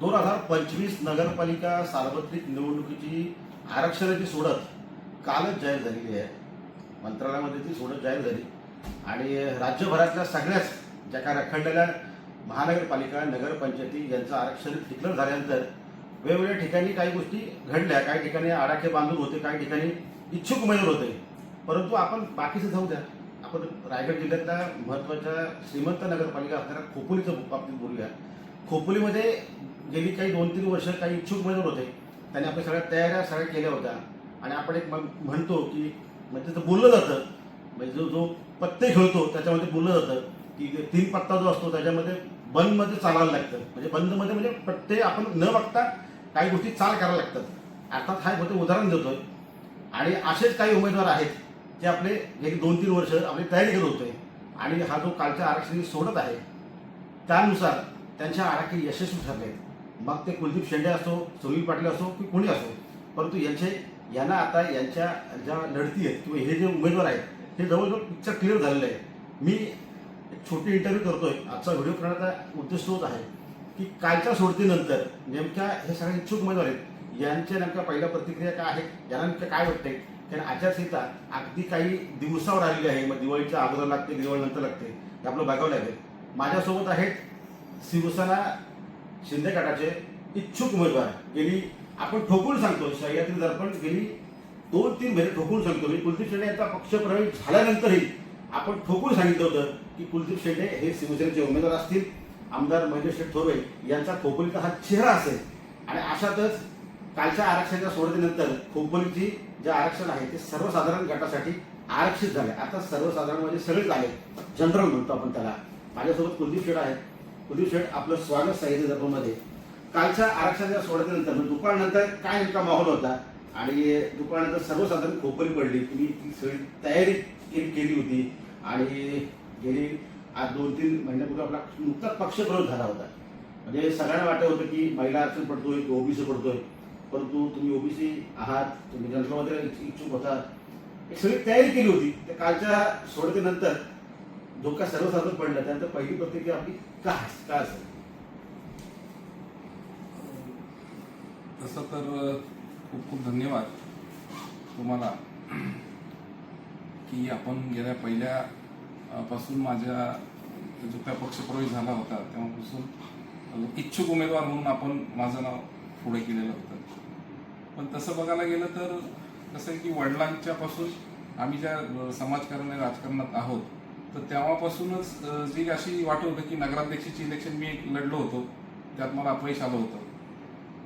दोन हजार पंचवीस नगरपालिका सार्वत्रिक निवडणुकीची आरक्षणाची सोडत कालच जाहीर झालेली आहे. मंत्रालयामध्ये ती सोडत जाहीर झाली. आणि राज्यभरातल्या सगळ्याच ज्या काय रखडलेल्या महानगरपालिका नगरपंचायती यांचं आरक्षण डिक्लेअर झाल्यानंतर वेगवेगळ्या ठिकाणी काही गोष्टी घडल्या. काही ठिकाणी आडाखे बांधून होते काही ठिकाणी इच्छुक उमेदवार होते. परंतु आपण बाकीचं जाऊ द्या. आपण रायगड जिल्ह्यातल्या महत्त्वाच्या श्रीमंत नगरपालिका असणाऱ्या खोपोलीच्या बाबतीत बोलूया. खोपोलीमध्ये गेली काही दोन तीन वर्ष काही इच्छुक उमेदवार होते. त्यांनी आपल्या सगळ्या तयाऱ्या सगळ्या केल्या होत्या. आणि आपण एक म्हणतो की म्हणजे तिथं बोललं जातं. म्हणजे जो जो पत्ते खेळतो त्याच्यामध्ये बोललं जातं की तीन पत्ता जो असतो त्याच्यामध्ये बंदमध्ये चालायला लागतं. म्हणजे बंदमध्ये म्हणजे पत्ते आपण न बघता काही गोष्टी चाल करायला लागतात. अर्थात हा होते उदाहरण देतोय. आणि असेच काही उमेदवार आहेत जे आपले गेली दोन तीन वर्ष आपली तयारी करत होते. आणि हा जो कालच्या आरक्षण सोडत आहे त्यानुसार त्यांच्या आराखे यशस्वी ठरले. आहेत मग ते कुलदीप शेंडे असो सुनील पाटील असो की कोणी असो परंतु यांचे यांना आता यांच्या ज्या लढती आहेत किंवा हे जे उमेदवार आहेत हे जवळजवळ पिक्चर क्लिअर झालेलं आहे. मी एक छोटी इंटरव्ह्यू करतोय. आजचा व्हिडिओ करण्याचा उद्देश तोच आहे की कालच्या सोडतीनंतर नेमक्या हे सगळे इच्छुक उमेदवार आहेत यांच्या नेमक्या पहिल्या प्रतिक्रिया काय आहेत यांना नेमकं काय वाटतंय? कारण आचारसंहिता अगदी काही दिवसावर आलेली आहे. मग दिवाळीच्या अगोदर लागते दिवाळीनंतर लागते. हे आपलं बघावं लागेल. माझ्यासोबत आहेत शिवसेना शिंदे गटाचे इच्छुक उमेदवार गेली आपण ठोकून सांगतो सह्याद्री दर्पण गेली दोन तीन महिने ठोकून सांगतो मी कुलदीप शेंडे यांचा पक्षप्रवेश झाल्यानंतरही आपण ठोकून सांगितलं होतं की कुलदीप शेंडे हे शिवसेनेचे उमेदवार असतील. आमदार महेंद्र शेठ थोरवे यांचा खोपोलीचा हा चेहरा असेल. आणि अशातच कालच्या आरक्षणाच्या सोडतीनंतर खोपोलीची जे आरक्षण आहे ते सर्वसाधारण गटासाठी आरक्षित झाले. आता सर्वसाधारण म्हणजे सगळेच आले जनरल म्हणतो आपण त्याला. माझ्यासोबत कुलदीप शेठ आहेत. कुलदीप शेठ आपलं स्वागत साहित्य जपमध्ये कालच्या आरक्षणाच्या सोडतीनंतर म्हणजे दुपारनंतर काय नेमका माहोल होता? आणि दुपारनंतर सर्वसाधारण खोपरी पडली. तुम्ही ती सगळी तयारी केली होती. आणि गेली आज दोन तीन महिन्यापूर्वी आपला नुकताच पक्षप्रवेश झाला होता. म्हणजे सगळ्यांना वाटत होतं की महिला आरक्षण पडतोय की ओबीसी पडतोय. परंतु तुम्ही ओबीसी आहात तुम्ही जनरलमध्ये इच्छुक होता. ही सगळी तयारी केली होती. तर कालच्या सोडतीनंतर धोका सर्वसाधारण पडला त्यानंतर पहिली प्रतिक्रिया आपली काय? काय असेल? तसं तर खूप खूप धन्यवाद तुम्हाला की आपण गेल्या पहिल्या पासून माझ्या जो काय पक्षप्रवेश झाला होता. तेव्हापासून इच्छुक उमेदवार म्हणून आपण माझं नाव पुढे केलेलं होतं. पण तसं बघायला गेलं तर कसं आहे की वडिलांच्या पासून आम्ही ज्या समाजकारण आणि राजकारणात आहोत तर तेव्हापासूनच जी अशी वाटत होतं की नगराध्यक्षाची इलेक्शन मी लढलो होतो. त्यात मला अपयश आलं होतं.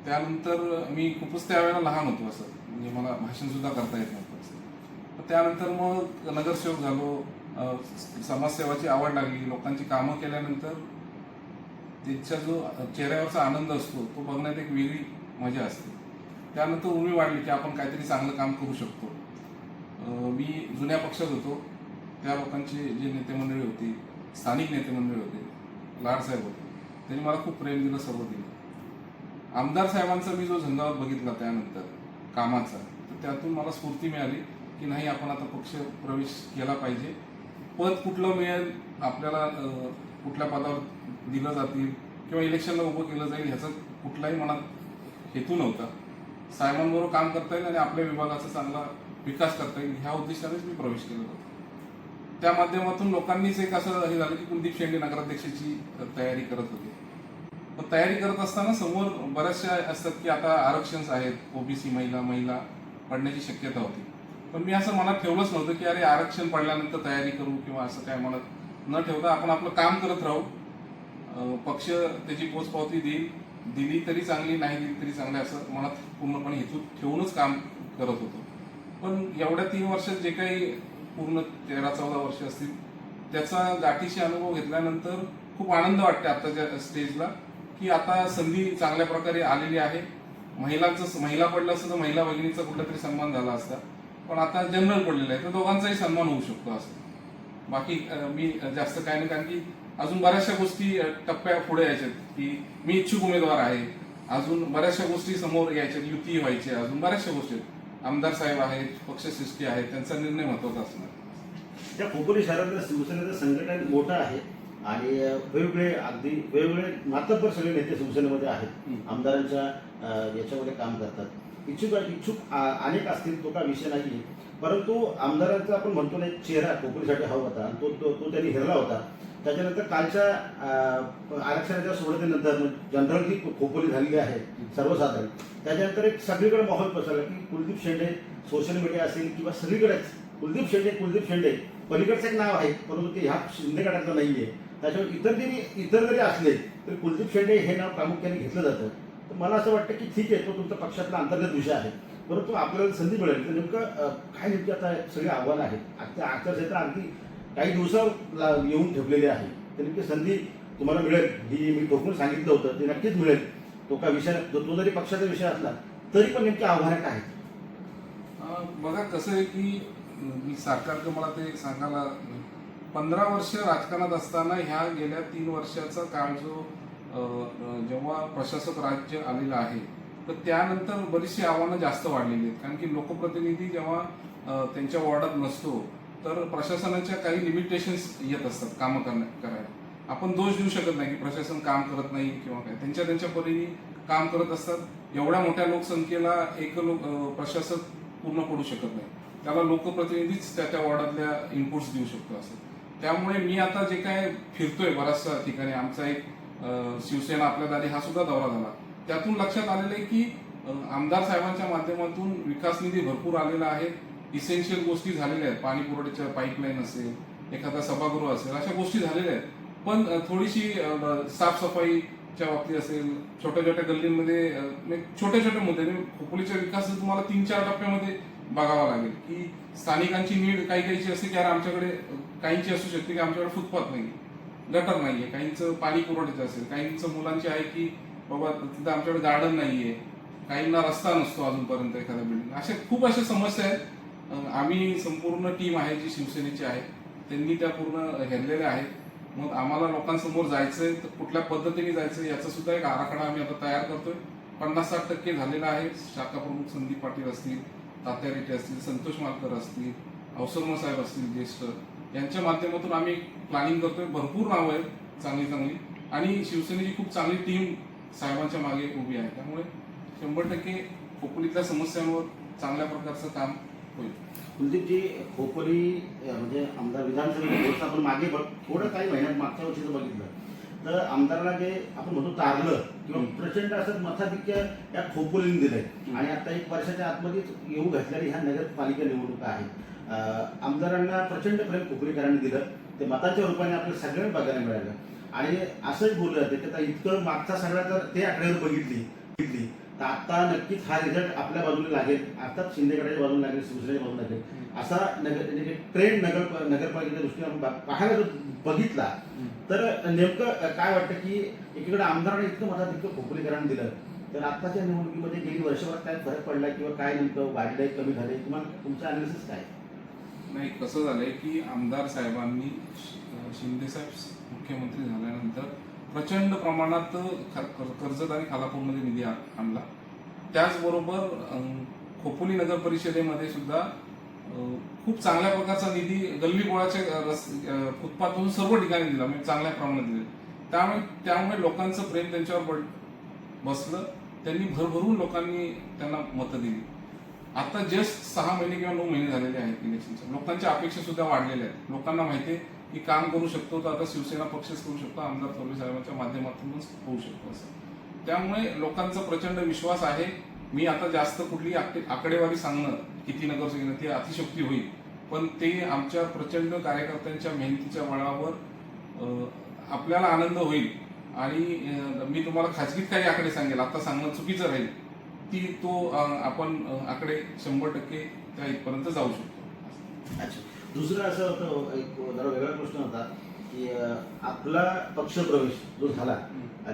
त्यानंतर मी खूपच त्यावेळेला लहान होतो असं. म्हणजे मला भाषणसुद्धा करता येत नव्हतं असं. त्यानंतर मग नगरसेवक झालो. समाजसेवाची आवड लागली. लोकांची कामं केल्यानंतर त्यांचा जो चेहऱ्यावरचा आनंद असतो तो बघण्यात एक वेगळी मजा असते. त्यानंतर उर्मी वाढली की आपण काहीतरी चांगलं काम करू शकतो. मी जुन्या पक्षात होतो. त्या लोकांची जी नेते मंडळी होती स्थानिक नेते मंडळी होते लाडसाहेब होते त्यांनी मला खूप प्रेम दिलं सर्व दिलं. आमदार साहेबांचा मी जो झंझावत बघितला त्यानंतर कामाचा तर त्यातून मला स्फूर्ती मिळाली की नाही आपण आता पक्ष प्रवेश केला पाहिजे. पद कुठलं मिळेल आपल्याला कुठल्या पदावर दिलं जातील किंवा इलेक्शनला उभं केलं जाईल ह्याचा कुठलाही मनात हेतू नव्हता. साहेबांबरोबर काम करता येईल आणि आपल्या विभागाचा चांगला विकास करता येईल ह्या उद्देशानेच मी प्रवेश केला होता. त्या माध्यमातून लोकांनीच एक असं हे झालं की कुलदीप शेंडे नगराध्यक्षाची तयारी करत होते. पण तयारी करत असताना समोर बऱ्याचशा असतात की आता आरक्षण आहेत ओबीसी महिला महिला पडण्याची शक्यता होती. पण मी असं मनात ठेवलंच नव्हतं की अरे आरक्षण पडल्यानंतर तयारी करू किंवा असं काय मनात न ठेवता आपण आपलं काम करत राहू. पक्ष त्याची पोचपावती देईल. दिली तरी चांगली नाही दिली तरी चांगली असं मनात पूर्णपणे हेतू ठेवूनच काम करत होतो. पण एवढ्या तीन वर्षात जे काही पूर्ण तेरा चौदा वर्ष असतील. त्याचा गाठीशी अनुभव घेतल्यानंतर खूप आनंद वाटते आताच्या स्टेजला की आता संधी चांगल्या प्रकारे आलेली आहे. महिलांचं महिला पडलं असतं तर महिला भगिनीचा कुठला तरी सन्मान झाला असता. पण आता जनरल पडलेला आहे तर दोघांचाही सन्मान होऊ शकतो असं. बाकी मी जास्त काय नाही कारण की अजून बऱ्याचशा गोष्टी टप्प्या पुढे यायच्यात की मी इच्छुक उमेदवार आहे. अजून बऱ्याचशा गोष्टी समोर यायच्यात युती व्हायची अजून बऱ्याचशा गोष्टी आहेत. आमदार साहेब आहेत पक्षसृष्टी आहे त्यांचा निर्णय महत्त्वाचा असणार. त्या खोपोली शहरातलं शिवसेनेचं संघटन मोठं आहे आणि वेगवेगळे अगदी वेगवेगळे मातब्बर सगळे नेते शिवसेनेमध्ये आहेत. आमदारांच्या याच्यामध्ये काम करतात. इच्छुक इच्छुक अनेक असतील तो काय विषय नाही. परंतु आमदारांचा आपण म्हणतो ना एक चेहरा कोकणीसाठी हवा होता तो तो त्यांनी हिरला होता. त्याच्यानंतर कालच्या आरक्षणाच्या सोडतीनंतर जनरल जी खोपोली झालेली आहे सर्वसाधारण त्याच्यानंतर एक सगळीकडे माहोल पसरला की कुलदीप शेंडे सोशल मीडिया असेल किंवा सगळीकडेच कुलदीप शेंडे कुलदीप शेंडे पलीकडचं एक नाव आहे परंतु ते ह्या शिंदे गटातलं आहे त्याच्यामुळे इतर जरी इतर जरी असले तरी कुलदीप शेंडे हे नाव प्रामुख्याने घेतलं जातं. तर मला असं वाटतं की ठीक आहे तो तुमचा पक्षातला अंतर्गत विषय आहे. परंतु आपल्याला संधी मिळेल. तर नेमकं काय नेमकी आता सगळी आव्हानं आहेत? आजच्या आचारसंहिता अगदी काही दिवसाला येऊन ठेवलेले आहे. तर नेमकी संधी तुम्हाला मिळेल. ही मी ठोकून सांगितलं होतं ते नक्कीच मिळेल. तो का विषय तो तो जरी पक्षाचा विषय असला तरी पण नेमकी आव्हानं काय आहेत? बघा कसं आहे की मी सरकारचं मला ते सांगायला पंधरा वर्ष राजकारणात असताना ह्या गेल्या तीन वर्षाचा काळ जो जेव्हा प्रशासक राज्य आलेलं आहे तर त्यानंतर बरीचशी आव्हानं जास्त वाढलेली आहेत. कारण की लोकप्रतिनिधी जेव्हा त्यांच्या वॉर्डात नसतो तर प्रशासनाच्या काही लिमिटेशन्स येत असतात कामं करण्या करायला. आपण दोष देऊ शकत नाही की प्रशासन काम करत नाही किंवा काय. त्यांच्या त्यांच्या परीने काम करत असतात. एवढ्या मोठ्या लोकसंख्येला एक लोक प्रशासक पूर्ण पडू शकत नाही. त्याला लोकप्रतिनिधीच त्या त्या वॉर्डातल्या इनपुट्स देऊ शकतो असं. त्यामुळे मी आता जे काय फिरतोय बऱ्याचशा ठिकाणी आमचा एक शिवसेना आपल्या दारी हा सुद्धा दौरा झाला. त्यातून लक्षात आलेलं आहे की आमदार साहेबांच्या माध्यमातून विकास निधी भरपूर आलेला आहे. इसेन्शियल गोष्टी झालेल्या आहेत. पाणी पुरवठ्याच्या पाईपलाईन असेल एखादा सभागृह असेल अशा गोष्टी झालेल्या आहेत. पण थोडीशी साफसफाईच्या बाबतीत असेल छोट्या छोट्या गल्लींमध्ये म्हणजे छोट्या छोट्या छोटे छोटे मुद्दे म्हणजे विकास तुम्हाला तीन चार टप्प्यामध्ये बघावा लागेल की स्थानिकांची नीड काही काहीची असते की यार आमच्याकडे काहींची असू शकते की आमच्याकडे फुटपाथ नाही गटर नाहीये काहींचं पाणी पुरवठ्याचं असेल काहींचं मुलांची आहे की बाबा तिथं आमच्याकडे गार्डन नाहीये काहींना रस्ता नसतो अजूनपर्यंत एखाद्या बिल्डिंग अशा खूप अशा समस्या आहेत. आम्ही संपूर्ण टीम आहे जी शिवसेनेची आहे. त्यांनी त्या पूर्ण हेरलेल्या आहेत. मग आम्हाला लोकांसमोर जायचंय तर कुठल्या पद्धतीने जायचं याचा सुद्धा एक आराखडा आम्ही आता तयार करतोय. पन्नास साठ टक्के झालेला आहे. शाखा प्रमुख संदीप पाटील असतील तात्या रेड्डी असतील संतोष मालकर असतील अवसरमल साहेब असतील ज्येष्ठ यांच्या माध्यमातून आम्ही प्लॅनिंग करतोय. भरपूर नावं आहेत चांगली चांगली. आणि शिवसेनेची खूप चांगली टीम साहेबांच्या मागे उभी आहे. त्यामुळे शंभर टक्के खोपोलीतल्या समस्यांवर चांगल्या प्रकारचं काम कुलदीपजी खोपोली अं, म्हणजे आमदार विधानसभेची आपण मागे बघ. थोडं काही महिन्यात मागच्या वर्षीचं बघितलं. तर आमदाराला जे आपण म्हणतो तारलं किंवा. प्रचंड असं मताधिक्य या खोपोलीने दिलंय. आणि आता एक वर्षाच्या आतमध्येच येऊ घातलेल्या ह्या नगरपालिका निवडणुका आहेत. आमदारांना प्रचंड प्रेम खोपोलीकरांनी दिलं. ते मताच्या रूपाने आपल्या सगळ्यांना बघायला मिळालं आणि असंच बोललं जाते की आता इतकं मागचा सगळा जर ते आकडेवर बघितली बघितली. तर आता नक्कीच हा रिझल्ट आपल्या बाजूला लागेल. अर्थात शिंदेगडाच्या बाजूला लागेल शिवसेनेच्या बाजूला लागेल. असा नगर म्हणजे ट्रेंड नगर नगरपालिकेच्या दृष्टीने आपण पाहायला जर बघितला तर नेमकं काय वाटतं की एकीकडे आमदारांनी इतकं मताधिक्य खोपोलीकरांनी दिलं तर आत्ताच्या निवडणुकीमध्ये गेली वर्षभरात काय फरक पडला किंवा काय नेमकं वाढलंय कमी झालंय? तुम्हाला तुमचं अनालिसिस काय? नाही कसं झालंय की आमदार साहेबांनी श- शिंदे साहेब मुख्यमंत्री झाल्यानंतर प्रचंड प्रमाणात ख- कर्जत आणि खालापूरमध्ये निधी आणला. त्याचबरोबर खोपोली नगर परिषदेमध्ये सुद्धा खूप चांगल्या प्रकारचा निधी गल्ली गोळाचे फुटपाथून सर्व ठिकाणी दिला म्हणजे चांगल्या प्रमाणात दिले. त्यामुळे त्यामुळे लोकांचं प्रेम त्यांच्यावर पड बसलं. त्यांनी भरभरून लोकांनी त्यांना मतं दिली. आता जस्ट सहा महिने किंवा नऊ महिने झालेले आहेत इलेक्शनच्या लोकांच्या अपेक्षा सुद्धा वाढलेल्या आहेत. लोकांना माहिती आहे की काम करू शकतो तर आता शिवसेना पक्षच करू शकतो आमदार थोरवे साहेबांच्या माध्यमातूनच होऊ शकतो असं. त्यामुळे लोकांचा प्रचंड विश्वास आहे. मी आता जास्त कुठली आकडे- आकडेवारी सांगणं किती नगरसेवक ती अतिशक्ती होईल. पण ते आमच्या प्रचंड कार्यकर्त्यांच्या मेहनतीच्या बळावर आपल्याला आनंद होईल. आणि मी तुम्हाला खाजगीत काही आकडे सांगेल. आता सांगणं चुकीचं राहील. ती तो आपण आकडे शंभर टक्के त्या इथपर्यंत जाऊ शकतो. अच्छा. दुसरं असं होतं एक जरा वेगळा प्रश्न होता की आपला पक्षप्रवेश जो झाला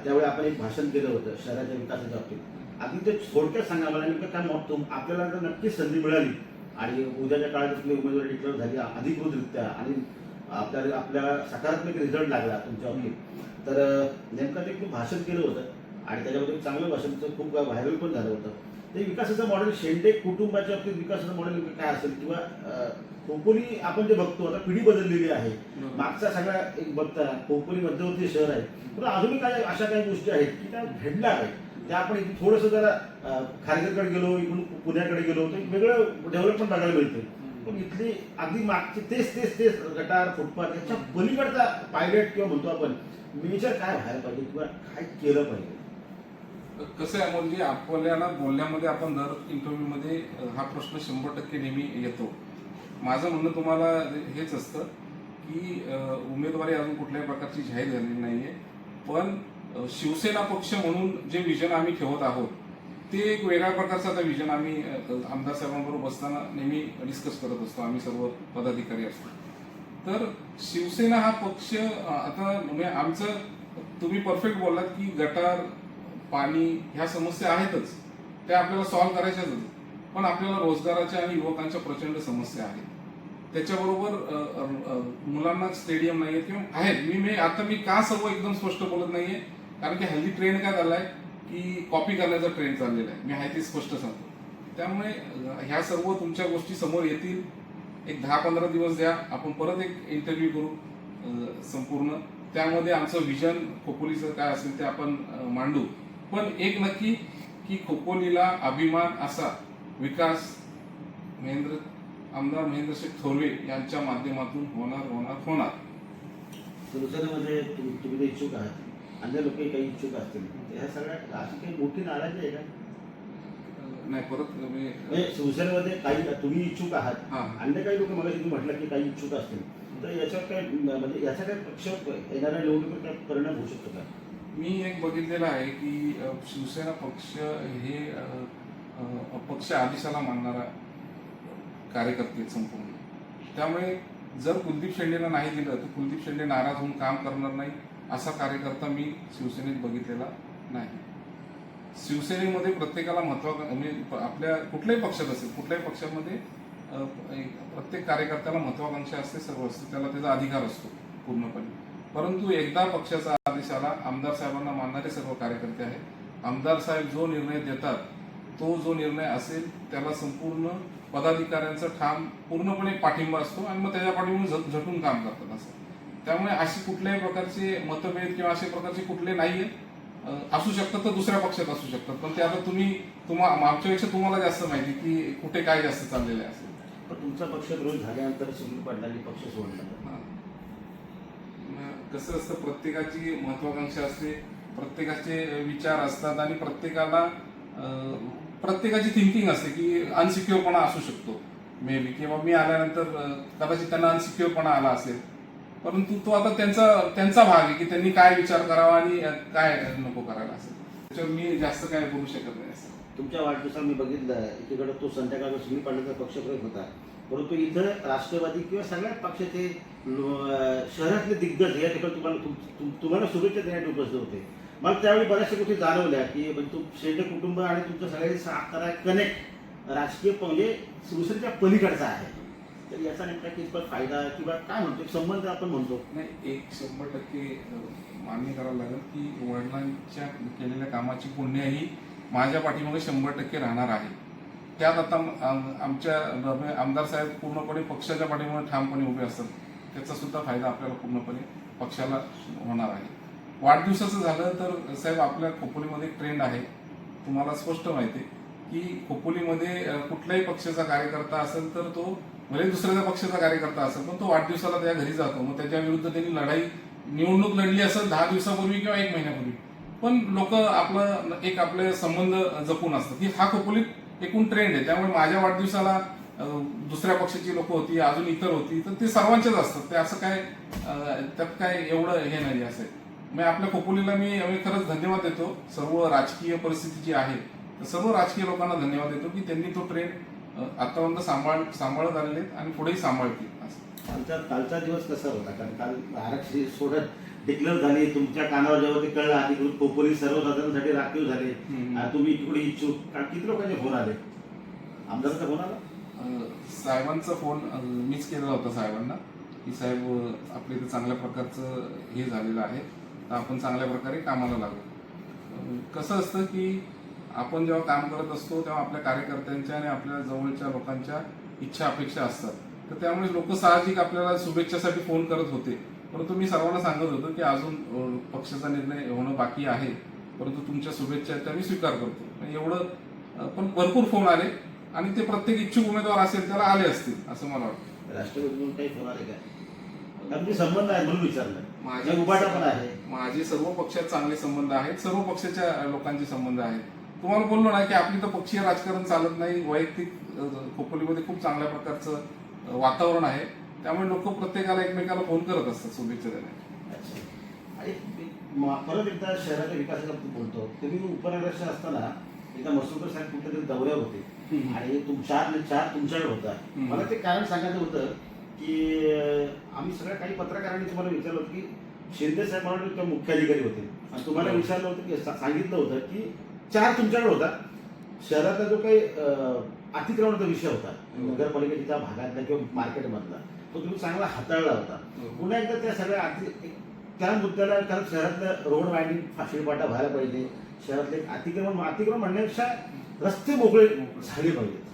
त्यावेळी आपण एक भाषण केलं होतं शहराच्या विकासाच्या बाबतीत. अगदी ते थोडक्यात सांगा मला नेमकं काय मत तुम- आपल्याला जर नक्कीच संधी मिळाली. आणि उद्याच्या काळात आपली उमेदवारी डिक्लेअर झाली अधिकृतरित्या आणि आपल्या आपल्या सकारात्मक रिझल्ट लागला तुमच्या बाबतीत. तर नेमकं ते भाषण केलं होतं आणि त्याच्यामध्ये चांगलं भाषण खूप व्हायरल पण झालं होतं. ते विकासाचं मॉडेल शेंडे कुटुंबाच्या बाबतीत विकासाचं मॉडेल काय असेल? किंवा खोपोली आपण जे बघतो आता पिढी बदललेली आहे. मागचा सगळा एक बघता खोपोली मध्यवर्ती शहर आहे. पण अजूनही काही अशा काही गोष्टी आहेत की त्या घडल्या आहेत त्या आपण इथे थोडंसं जरा खारघरकडे गेलो इकडून पुण्याकडे गेलो तर वेगळं डेव्हलपमेंट बघायला मिळते. पण इथली अगदी मागचे तेच तेच तेच गटार फुटपाथ याच्या पलीकडचा पायलट किंवा म्हणतो आपण मेजर काय व्हायला पाहिजे किंवा काय केलं पाहिजे? कसं आहे म्हणजे आपल्याला बोलण्यामध्ये आपण दर इंटरव्ह्यूमध्ये हा प्रश्न शंभर टक्के नेहमी येतो. माझं म्हणणं तुम्हाला हेच असतं की उमेदवारी अजून कुठल्याही प्रकारची जाहीर झालेली नाहीये. पण शिवसेना पक्ष म्हणून जे विजन आम्ही ठेवत आहोत ते एक वेगळ्या प्रकारचं आता विजन आम्ही आमदार साहेबांबरोबर बसताना नेहमी डिस्कस करत असतो. आम्ही सर्व पदाधिकारी असतो. तर शिवसेना हा पक्ष आता म्हणजे आमचं तुम्ही परफेक्ट बोललात की गटार पाणी ह्या समस्या आहेतच. त्या आपल्याला सॉल्व्ह करायच्याच पण आपल्याला रोजगाराच्या आणि युवकांच्या प्रचंड समस्या आहेत. त्याच्याबरोबर मुलांना स्टेडियम नाहीये किंवा आहेत मी मी आता मी का सर्व एकदम स्पष्ट बोलत नाहीये कारण की हल्ली ट्रेंड काय झालाय की कॉपी करण्याचा ट्रेंड चाललेला आहे. मी आहे ते स्पष्ट सांगतो. त्यामुळे ह्या सर्व तुमच्या गोष्टी समोर येतील. एक दहा पंधरा दिवस द्या आपण परत एक इंटरव्ह्यू करू संपूर्ण. त्यामध्ये आमचं विजन खोपोलीचं काय असेल ते आपण मांडू. पण एक नक्की की खोपोलीला अभिमान असा विकास महेंद्र आमदार महेंद्र शेठ थोरवे यांच्या माध्यमातून होणार होणार होणार. शिवसेनेमध्ये तुम्ही इच्छुक आहात. अन्य लोकही काही इच्छुक असतील. ह्या सगळ्या अशी काही मोठी नाराजी आहे का? नाही परत मी म्हणजे शिवसेनेमध्ये काही तुम्ही इच्छुक आहात. अन्य काही लोक मग तुम्ही म्हटलं की काही इच्छुक असतील. तर याच्यावर काय म्हणजे याचा काय पक्ष येणाऱ्या निवडणुकीत काय परिणाम होऊ शकतो का? मी एक बघितलेलं आहे की शिवसेना पक्ष हे अपक्ष आदेशाला मानणारा कार्यकर्ते संपूर्ण. त्यामुळे जर कुलदीप शेंडेला नाही दिलं तर कुलदीप शेंडे नाराज होऊन काम करणार नाही असा कार्यकर्ता मी शिवसेनेत बघितलेला नाही. शिवसेनेमध्ये प्रत्येकाला महत्त्व म्हणजे आपल्या कुठल्याही पक्षात असेल कुठल्याही पक्षामध्ये एक प्रत्येक कार्यकर्त्याला महत्वाकांक्षा असते सर्व असते त्याला त्याचा अधिकार असतो पूर्णपणे. परंतु एकदा पक्षाचा आदेश आला आमदार साहेबांना मानणारे सर्व कार्यकर्ते आहेत. आमदार साहेब जो निर्णय देतात तो जो निर्णय असेल त्याला संपूर्ण पदाधिकाऱ्यांचा ठाम पूर्णपणे पाठिंबा असतो आणि मग त्याच्या झट- झटून काम करतात असं. त्यामुळे अशी कुठल्याही प्रकारचे मतभेद किंवा अशा प्रकारचे कुठले नाहीये. अं, असू शकतात तर दुसऱ्या पक्षात असू शकतात पण ते आता तुम्ही तुम्हा आमच्यापेक्षा तुम्हाला जास्त माहिती की कुठे काय जास्त चाललेलं आहे असं. पण तुमचा पक्ष विरोध झाल्यानंतर सुनील पाटलांनी पक्ष सोडला. हा. कसं असतं प्रत्येकाची महत्वाकांक्षा असते प्रत्येकाचे विचार असतात आणि प्रत्येकाला प्रत्येकाची थिंकिंग असते की अनसिक्युअरपणा असू शकतो. मे बी किंवा मी आल्यानंतर कदाचित त्यांना अनसिक्युअरपणा आला असेल. परंतु तो आता त्यांचा त्यांचा भाग आहे की त्यांनी काय विचार करावा आणि काय नको करायला असेल. त्याच्यावर मी जास्त काय बोलू शकत नाही असं. तुमच्या वाढदिवसात मी बघितलं एकीकडे तो संध्याकाळचा सुनील पाटलांचा पक्षप्रवेश होता. परंतु इथं राष्ट्रवादी किंवा सगळ्याच पक्षाचे लो- शहरातले दिग्गज या ठिकाणी तुम्हाला तुम- तुम्हाला शुभेच्छा देण्यात उपस्थित होते. मला त्यावेळी बऱ्याचशा गोष्टी जाणवल्या की म्हणजे तुम शेंडे कुटुंब आणि तुमच्या सगळ्यांचे साखरा कनेक्ट राजकीय म्हणजे शिवसेनेच्या पलीकडचा आहे. तर याचा नेमका कितपत फायदा किंवा काय म्हणतो? संबंध आपण म्हणतो. नाही एक शंभर टक्के मान्य करावं लागेल की वडिलांच्या केलेल्या कामाची पुण्याही माझ्या पाठीमागे शंभर टक्के राहणार आहे. त्यात आता आमच्या आमदार साहेब पूर्णपणे पक्षाच्या पाठीमागे ठामपणे उभे असतात. त्याचा सुद्धा फायदा आपल्याला पूर्णपणे पक्षाला होणार आहे. वाढदिवसाचं झालं तर साहेब आपल्या खोपोलीमध्ये ट्रेंड आहे. तुम्हाला स्पष्ट माहिती आहे की खोपोलीमध्ये कुठल्याही पक्षाचा कार्यकर्ता असेल तर तो भले दुसऱ्याच्या पक्षाचा कार्यकर्ता असेल पण तो वाढदिवसाला त्या घरी जातो. मग त्याच्या विरुद्ध त्यांनी लढाई निवडणूक लढली असेल दहा दिवसापूर्वी किंवा एक महिन्यापूर्वी. पण लोक आपलं एक आपले संबंध जपून असतात. ही हा खोपोलीत एकूण ट्रेंड आहे. त्यामुळे माझ्या वाढदिवसाला दुसऱ्या पक्षाची लोक होती अजून इतर होती तर ते सर्वांचेच असतात. ते असं काय त्यात काय एवढं हे नाही असं मी आपल्या खोपोलीला मी खरंच धन्यवाद देतो. सर्व राजकीय परिस्थिती जी आहे तर सर्व राजकीय लोकांना धन्यवाद देतो की त्यांनी तो ट्रेंड आतापर्यंत सांभाळ सांभाळत आलेले आणि पुढेही सांभाळतील. असं. कालचा कालचा दिवस कसा होता? कारण काल आरक्षण सोडत डिक्लेअर झाली तुमच्या कानावर जेव्हा ते कळलं अधिकृत खोपोली सर्वसाधारणसाठी राखीव झाले. तुम्ही इकडे इच्छुक कारण किती लोकांचे फोन आले? आमदारचा फोन आला? साहेबांचा फोन मीच केलेला होता साहेबांना. की साहेब आपल्या इथे चांगल्या प्रकारचं हे झालेलं आहे. आपण चांगल्या प्रकारे कामाला लागू कसं असतं की आपण जेव्हा काम करत असतो तेव्हा आपल्या कार्यकर्त्यांच्या आणि आपल्या जवळच्या लोकांच्या इच्छा अपेक्षा असतात. तर त्यामुळे लोक साहजिक आपल्याला शुभेच्छासाठी फोन करत होते. परंतु मी सर्वांना सांगत होतो की अजून पक्षाचा निर्णय होणं बाकी आहे. परंतु तुमच्या शुभेच्छा त्या मी स्वीकार करतो. एवढं पण भरपूर फोन आले आणि ते प्रत्येक इच्छुक उमेदवार असेल त्याला आले असतील असं मला वाटतं. राष्ट्रवादीतून काही फोन आले काय संबंध आहे म्हणून विचारलं. पण आहे. माझे सर्व पक्षात चांगले संबंध आहेत सर्व पक्षाच्या लोकांचे संबंध आहेत. तुम्हाला बोललो ना की आपली तर पक्षीय राजकारण चालत नाही वैयक्तिक खोपोलीमध्ये खूप चांगल्या प्रकारचं वातावरण आहे. त्यामुळे लोक प्रत्येकाला एकमेकाला फोन करत असतात शुभेच्छा म- परत एकदा शहराच्या विकासाबाबतीत बोलतो. तुम्ही उपनगराध्यक्ष असताना एकदा मसुकर साहेब कुठेतरी दौऱ्यावर होते. आणि तुम चार चार तुमच्याकडे होता. मला ते कारण सांगायचं होतं की आम्ही सगळ्या काही पत्रकारांनी तुम्हाला विचारलं होतं की शिंदे साहेब म्हणून ते मुख्याधिकारी होते आणि तुम्हाला. विचारलं होतं की सांगितलं होतं की चार तुमच्याकडे होता शहरातला जो काही अतिक्रमणाचा विषय होता हो. नगरपालिकेच्या भागातला किंवा मार्केटमधला तो तुम्ही चांगला हाताळला होता हो. पुन्हा एकदा त्या सगळ्या अति त्या मुद्द्याला कारण शहरातलं रोड वायडिंग फाशीपाटा व्हायला पाहिजे शहरातले अतिक्रमण अतिक्रमण म्हणण्यापेक्षा रस्ते मोकळे झाले पाहिजेत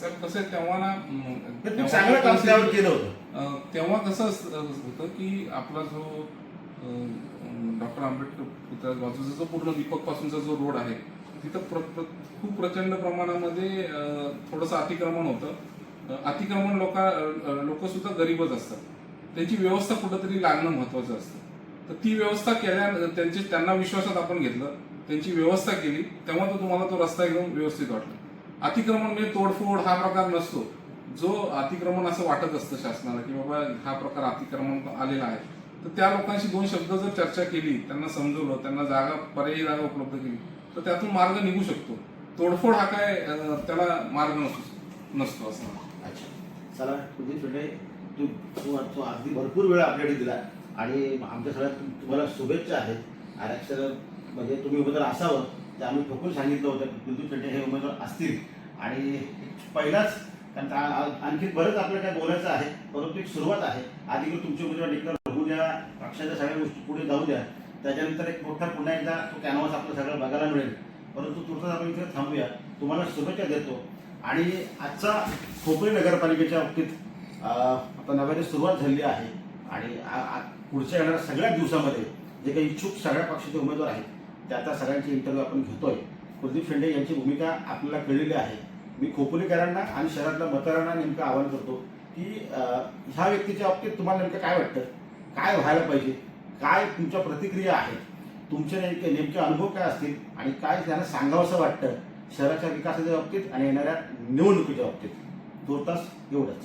सर कसं आहे तेव्हा ना तेव्हा चांगलं काम त्यावर केलं होतं. अं, तेव्हा कसं असं होतं की आपला जो डॉक्टर आंबेडकर पुतळ्या बाजूचा जो पूर्ण दीपक पासूनचा जो रोड आहे तिथं प्र, प्र, खूप प्रचंड प्रमाणामध्ये अं, थोडंसं अतिक्रमण होतं. अं, अतिक्रमण लोक लोक सुद्धा गरीबच असतात. त्यांची व्यवस्था कुठंतरी लागणं महत्वाचं असतं. तर ती व्यवस्था केल्या त्यांचे त्यांना विश्वासात आपण घेतलं त्यांची व्यवस्था केली तेव्हा तो तुम्हाला तो रस्ता एकदम व्यवस्थित वाटला. अतिक्रमण म्हणजे तोडफोड हा प्रकार नसतो. जो अतिक्रमण असं वाटत असतं शासनाला की बाबा हा प्रकार अतिक्रमण आलेला आहे. तर त्या लोकांशी दोन शब्द जर चर्चा केली त्यांना समजवलं त्यांना जागा पर्यायी जागा उपलब्ध केली तर त्यातून मार्ग निघू शकतो. तोडफोड हा काय त्याला मार्ग नसतो नसतो असं. अच्छा. चला कुलदीप तू तू तू अगदी भरपूर वेळ आपल्याकडे दिला. आणि आमच्या सगळ्यात तुम्हाला शुभेच्छा आहेत. आरक्षण म्हणजे तुम्ही उमेदवार असावं. ते आम्ही ठोकून सांगितलं होतं की कुलदीप शेट्टे हे उमेदवार असतील. आणि पहिलाच कारण आणखी बरंच आपलं काय बोलायचं आहे परंतु एक सुरुवात आहे. आधी तुमचे उमेदवार डिक्लेअर होऊ द्या पक्षाच्या सगळ्या गोष्टी पुढे जाऊ द्या. त्याच्यानंतर एक मोठा पुन्हा एकदा तो कॅनव्हास आपलं सगळं बघायला मिळेल. परंतु तुर्तास आपण इथे थांबूया. तुम्हाला शुभेच्छा देतो. आणि आजचा खोपरी नगरपालिकेच्या बाबतीत आता नव्याने सुरुवात झालेली आहे. आणि पुढच्या येणाऱ्या सगळ्या दिवसामध्ये जे काही इच्छुक सगळ्या पक्षाचे उमेदवार आहेत त्या सगळ्यांची सगळ्यांचे इंटरव्ह्यू आपण घेतोय. कुलदीप शेंडे यांची भूमिका आपल्याला कळलेली आहे. मी खोपोलीकरांना आणि शहरातल्या मतदारांना नेमकं आवाहन करतो की ह्या व्यक्तीच्या बाबतीत तुम्हाला नेमकं काय वाटतं? काय व्हायला पाहिजे? काय तुमच्या प्रतिक्रिया आहेत? तुमचे नेमके नेमके अनुभव काय असतील? आणि काय त्यांना सांगावंसं वाटतं? शहराच्या विकासाच्या बाबतीत आणि येणाऱ्या निवडणुकीच्या बाबतीत. तुर्तास एवढंच.